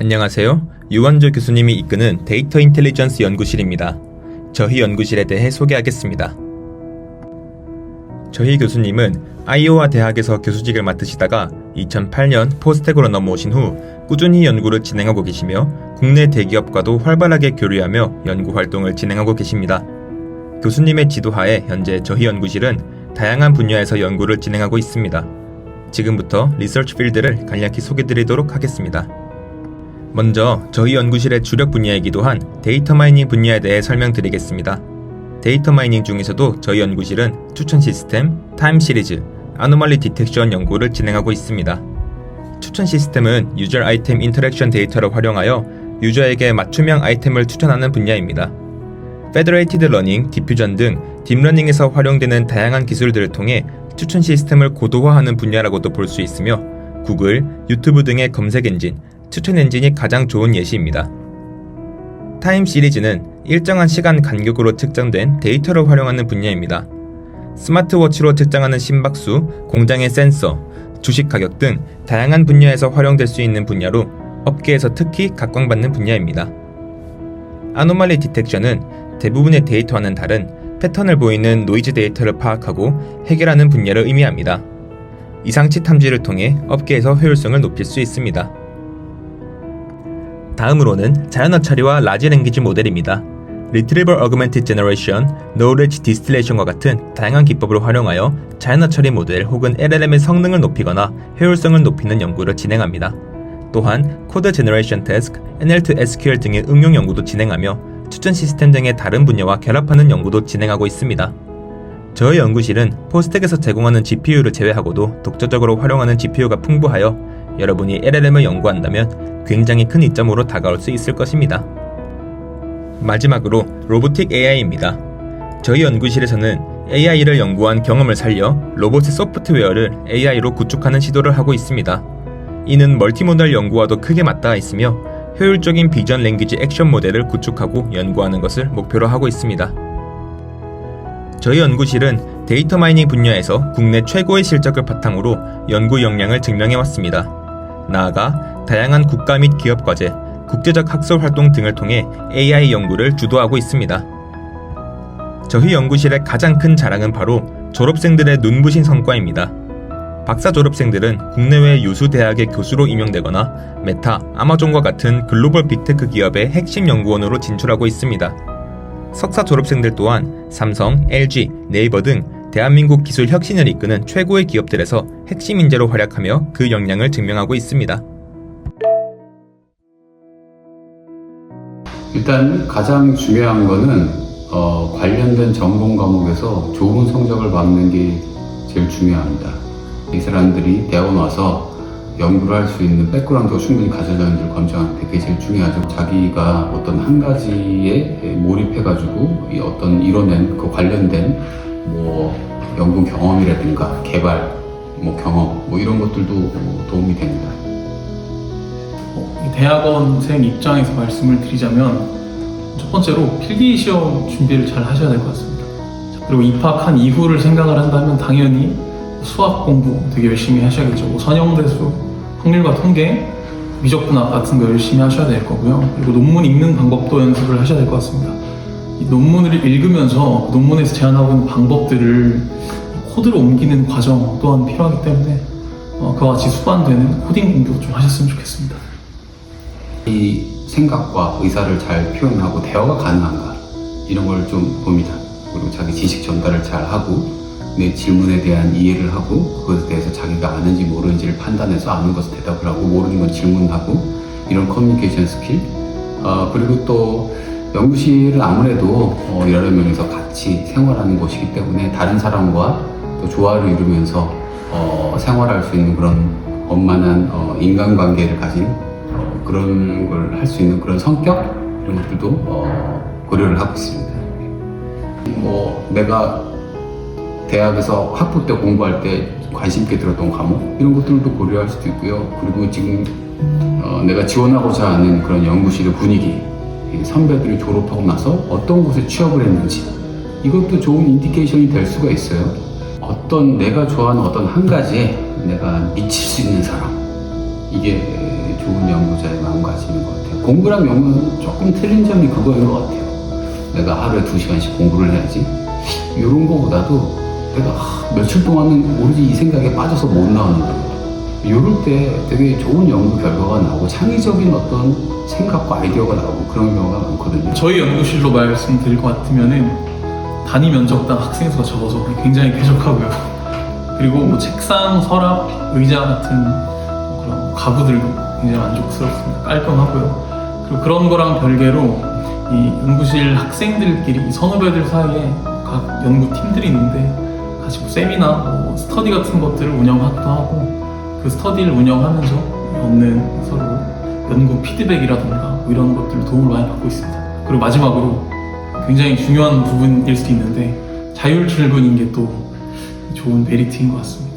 안녕하세요. 유원조 교수님이 이끄는 데이터 인텔리전스 연구실입니다. 저희 연구실에 대해 소개하겠습니다. 저희 교수님은 아이오와 대학에서 교수직을 맡으시다가 2008년 포스텍으로 넘어오신 후 꾸준히 연구를 진행하고 계시며 국내 대기업과도 활발하게 교류하며 연구 활동을 진행하고 계십니다. 교수님의 지도하에 현재 저희 연구실은 다양한 분야에서 연구를 진행하고 있습니다. 지금부터 리서치 필드를 간략히 소개드리도록 하겠습니다. 먼저 저희 연구실의 주력 분야이기도 한 데이터 마이닝 분야에 대해 설명드리겠습니다. 데이터 마이닝 중에서도 저희 연구실은 추천 시스템, 타임 시리즈, 아노말리 디텍션 연구를 진행하고 있습니다. 추천 시스템은 유저 아이템 인터랙션 데이터를 활용하여 유저에게 맞춤형 아이템을 추천하는 분야입니다. 페더레이티드 러닝, 디퓨전 등 딥러닝에서 활용되는 다양한 기술들을 통해 추천 시스템을 고도화하는 분야라고도 볼 수 있으며 구글, 유튜브 등의 검색 엔진, 추천 엔진이 가장 좋은 예시입니다. 타임 시리즈는 일정한 시간 간격으로 측정된 데이터를 활용하는 분야입니다. 스마트워치로 측정하는 심박수, 공장의 센서, 주식 가격 등 다양한 분야에서 활용될 수 있는 분야로 업계에서 특히 각광받는 분야입니다. 아노말리 디텍션은 대부분의 데이터와는 다른 패턴을 보이는 노이즈 데이터를 파악하고 해결하는 분야를 의미합니다. 이상치 탐지를 통해 업계에서 효율성을 높일 수 있습니다. 다음으로는 자연어 처리와 라지 랭귀지 모델입니다. Retrieval Augmented Generation, Knowledge Distillation과 같은 다양한 기법을 활용하여 자연어 처리 모델 혹은 LLM의 성능을 높이거나 효율성을 높이는 연구를 진행합니다. 또한 코드 제너레이션 태스크, NL2 SQL 등의 응용 연구도 진행하며 추천 시스템 등의 다른 분야와 결합하는 연구도 진행하고 있습니다. 저희 연구실은 포스텍에서 제공하는 GPU를 제외하고도 독자적으로 활용하는 GPU가 풍부하여 여러분이 LLM을 연구한다면 굉장히 큰 이점으로 다가올 수 있을 것입니다. 마지막으로 로보틱 AI입니다. 저희 연구실에서는 AI를 연구한 경험을 살려 로봇의 소프트웨어를 AI로 구축하는 시도를 하고 있습니다. 이는 멀티모달 연구와도 크게 맞닿아 있으며 효율적인 비전 랭귀지 액션 모델을 구축하고 연구하는 것을 목표로 하고 있습니다. 저희 연구실은 데이터 마이닝 분야에서 국내 최고의 실적을 바탕으로 연구 역량을 증명해 왔습니다. 나아가 다양한 국가 및 기업 과제, 국제적 학술 활동 등을 통해 AI 연구를 주도하고 있습니다. 저희 연구실의 가장 큰 자랑은 바로 졸업생들의 눈부신 성과입니다. 박사 졸업생들은 국내외 유수 대학의 교수로 임용되거나 메타, 아마존과 같은 글로벌 빅테크 기업의 핵심 연구원으로 진출하고 있습니다. 석사 졸업생들 또한 삼성, LG, 네이버 등 대한민국 기술 혁신을 이끄는 최고의 기업들에서 핵심 인재로 활약하며 그 역량을 증명하고 있습니다. 일단 가장 중요한 거는 어, 관련된 전공 과목에서 좋은 성적을 받는 게 제일 중요합니다. 이 사람들이 대학원 와서 연구를 할 수 있는 백그라운드가 충분히 가져졌는지를 검증하는 데 그게 제일 중요하죠. 자기가 어떤 한 가지에 몰입해가지고 이 어떤 이뤄낸 그 관련된 뭐 연구 경험이라든가 개발 뭐 경험 뭐 이런 것들도 뭐 도움이 됩니다. 어, 이 대학원생 입장에서 말씀을 드리자면 첫 번째로 필기 시험 준비를 잘 하셔야 될 것 같습니다. 자, 그리고 입학한 이후를 생각을 한다면 당연히 수학 공부 되게 열심히 하셔야겠죠. 뭐 선형대수, 확률과 통계, 미적분학 같은 거 열심히 하셔야 될 거고요. 그리고 논문 읽는 방법도 연습을 하셔야 될 것 같습니다. 이 논문을 읽으면서 그 논문에서 제안하고 있는 방법들을 코드로 옮기는 과정 또한 필요하기 때문에 어, 그와 같이 수반되는 코딩 공부 좀 하셨으면 좋겠습니다. 이 생각과 의사를 잘 표현하고 대화가 가능한가 이런 걸 좀 봅니다. 그리고 자기 지식 전달을 잘 하고 내 질문에 대한 이해를 하고 그것에 대해서 자기가 아는지 모르는지를 판단해서 아는 것을 대답을 하고 모르는 건 질문하고 이런 커뮤니케이션 스킬 어, 그리고 또 연구실은 아무래도 어, 여러 명이서 같이 생활하는 곳이기 때문에 다른 사람과 또 조화를 이루면서 어, 생활할 수 있는 그런 원만한 어, 인간관계를 가진 어, 그런 걸 할 수 있는 그런 성격 이런 것들도 어, 고려를 하고 있습니다. 뭐 내가 대학에서 학부 때 공부할 때 관심 있게 들었던 과목 이런 것들도 고려할 수도 있고요. 그리고 지금 어, 내가 지원하고자 하는 그런 연구실의 분위기, 이 선배들이 졸업하고 나서 어떤 곳에 취업을 했는지 이것도 좋은 인디케이션이 될 수가 있어요. 어떤 내가 좋아하는 어떤 한 가지에 내가 미칠 수 있는 사람 이게 좋은 연구자의 마음가짐인 것 같아요. 공부랑 연구는 조금 틀린 점이 그거인 것 같아요. 내가 하루에 두 시간씩 공부를 해야지. 이런 거보다도 내가 아, 며칠 동안은 오로지 이 생각에 빠져서 못 나오는 거예요. 이럴 때 되게 좋은 연구 결과가 나오고 창의적인 어떤 생각과 아이디어가 나오고 그런 경우가 많거든요. 저희 연구실로 말씀드릴 것 같으면은 단위 면적당 학생 수가 적어서 굉장히 쾌적하고요. 그리고 뭐 책상, 서랍, 의자 같은 그런 가구들도 굉장히 만족스럽습니다. 깔끔하고요. 그리고 그런 거랑 별개로 이 연구실 학생들끼리 이 선후배들 사이에 각 연구팀들이 있는데 같이 뭐 세미나, 뭐 스터디 같은 것들을 운영하기도 하고 그 스터디를 운영하면서 얻는 서로 연구 피드백이라던가 뭐 이런 것들 도움을 많이 받고 있습니다. 그리고 마지막으로 굉장히 중요한 부분일 수 있는데 자율 출근인 게 또 좋은 메리트인 것 같습니다.